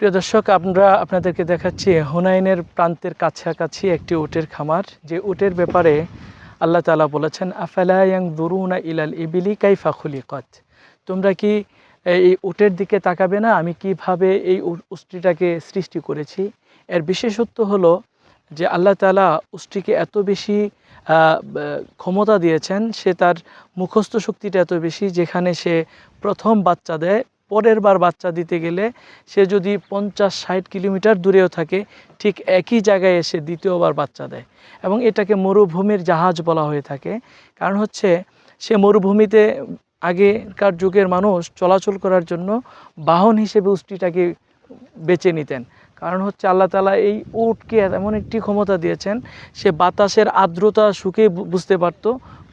প্রিয় দর্শক, আমরা আপনাদেরকে দেখাচ্ছি হুনাইনের প্রান্তের কাছাকাছি একটি উটের খামার। যে উটের ব্যাপারে আল্লাহ তালা বলেছেন আফালায়াং দুরুনা ইলাল ইবিলি কাইফা খুলিকত? তোমরা কি এই উটের দিকে তাকাবে না? আমি কীভাবে এই উ- উষ্ট্রিটাকে সৃষ্টি করেছি? এর বিশেষত্ব হলো যে আল্লাহ তালা উষ্ট্রিকে এত বেশি ক্ষমতা দিয়েছেন, সে তার মুখস্থ শক্তিটা এত বেশি, যেখানে সে প্রথম বাচ্চা দেয়। পরের বার বাচ্চা দিতে গেলে সে যদি পঞ্চাশ ষাট কিলোমিটার দূরেও থাকে, ঠিক একই জায়গায় এসে দ্বিতীয়বার বাচ্চা দেয়। এবং এটাকে মরুভূমির জাহাজ বলা হয়ে থাকে। কারণ হচ্ছে, সে মরুভূমিতে আগেকার যুগের মানুষ চলাচল করার জন্য বাহন হিসেবে উষ্টিটাকে বেছে নিতেন। কারণ হচ্ছে আল্লাহ তালা এই উটকে এমন একটি ক্ষমতা দিয়েছেন, সে বাতাসের আর্দ্রতা শুকে বুঝতে পারত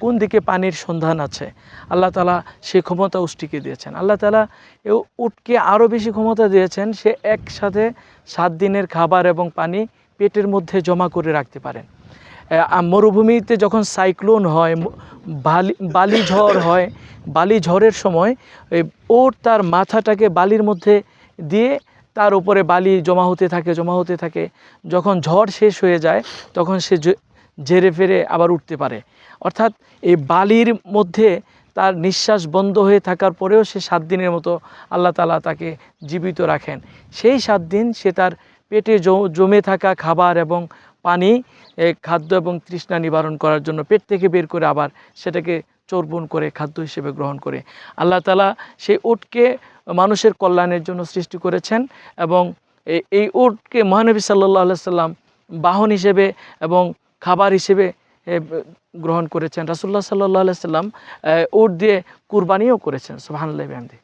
কোন দিকে পানির সন্ধান আছে। আল্লাহ তালা সেই ক্ষমতা উষ্টিকে দিয়েছেন। আল্লাহ তালা এ উটকে আরও বেশি ক্ষমতা দিয়েছেন, সে একসাথে সাত দিনের খাবার এবং পানি পেটের মধ্যে জমা করে রাখতে পারেন। মরুভূমিতে যখন সাইক্লোন হয় বালি বালি ঝড় হয়, বালি ঝড়ের সময় ওর তার মাথাটাকে বালির মধ্যে দিয়ে তার উপরে বালি জমা হতে থাকে, জমা হতে থাকে। যখন ঝড় শেষ হয়ে যায়, তখন সে ঝেড়ে ফেরে আবার উঠতে পারে। অর্থাৎ এই বালির মধ্যে তার নিঃশ্বাস বন্ধ হয়ে থাকার পরেও সে সাত দিনের মতো আল্লাহ তালা তাকে জীবিত রাখেন। সেই সাত দিন সে তার পেটে জমে থাকা খাবার এবং পানি খাদ্য এবং তৃষ্ণা নিবারণ করার জন্য পেট থেকে বের করে আবার সেটাকে চর্বণ করে, খাদ্য হিসেবে গ্রহণ করে। আল্লাহ তালা সেই উটকে মানুষের কল্যাণের জন্য সৃষ্টি করেছেন এবং এই- ওটকে উটকে মহানবী সাল্লাহ সাল্লাম বাহন হিসেবে এবং খাবার হিসেবে গ্রহণ করেছেন। রাসুল্লাহ সাল্লাহ সাল্লাম উট দিয়ে কুরবানিও করেছেন। সোহানুল্লাহ বিহামদি